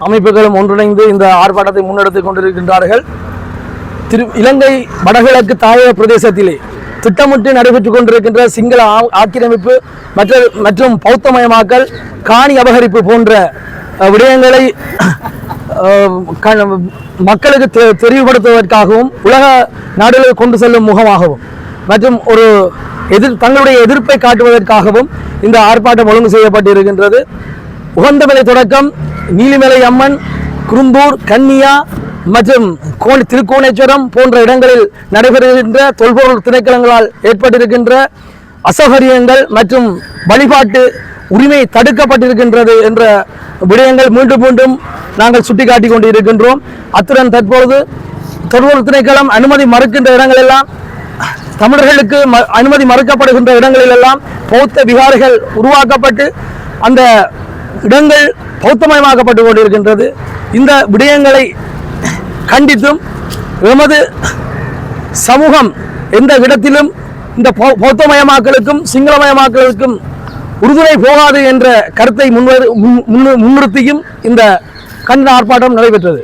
அமைப்புகளும் ஒன்றிணைந்து இந்த ஆர்ப்பாட்டத்தை முன்னெடுத்துக் கொண்டிருக்கின்றார்கள். திரு இலங்கை வடகிழக்கு தாயக பிரதேசத்திலே திட்டமிட்டு நடைபெற்றுக் கொண்டிருக்கின்ற சிங்கள ஆ- ஆக்கிரமிப்பு மற்ற மற்றும் பௌத்தமயமாக்கல் காணி அபகரிப்பு போன்ற விடயங்களை க- மக்களுக்கு தெ- தெரிவுபடுத்துவதற்காகவும் உலக நாடுகளுக்கு கொண்டு செல்லும் முகமாகவும் மற்றும் ஒரு எதிர் தங்களுடைய எதிர்ப்பை காட்டுவதற்காகவும் இந்த ஆர்ப்பாட்டம் ஒழுங்கு செய்யப்பட்டிருக்கின்றது. உகந்தமலை தொடக்கம் நீலிமலை அம்மன் குரும்பூர் கன்னியா மற்றும் கோணி திருக்கோணேஸ்வரம் போன்ற இடங்களில் நடைபெறுகின்ற தொல்பொருள் திணைக்களங்களால் ஏற்பட்டிருக்கின்ற அசௌகரியங்கள் மற்றும் வழிபாட்டு உரிமை தடுக்கப்பட்டிருக்கின்றது என்ற விடயங்கள் மீண்டும் மீண்டும் நாங்கள் சுட்டிக்காட்டிக்கொண்டு இருக்கின்றோம் அத்துடன் தற்பொழுது தொல்பொருள் திணைக்களம் அனுமதி மறுக்கின்ற இடங்களெல்லாம் தமிழர்களுக்கு ம- அனுமதி மறுக்கப்படுகின்ற இடங்களிலெல்லாம் பௌத்த விகாரைகள் உருவாக்கப்பட்டு அந்த இடங்கள் பௌத்தமயமாக்கப்பட்டு கொண்டிருக்கின்றது. இந்த விடயங்களை கண்டித்தும் எமது சமூகம் எந்த இடத்திலும் இந்த பௌத்தமயமாக்கலுக்கும் சிங்களமயமாக்கலுக்கும் உறுதுணை போகாது என்ற கருத்தை முன்வரு முன் முன்னிறுத்தியும் இந்த கண்டன ஆர்ப்பாட்டம் நடைபெற்றது.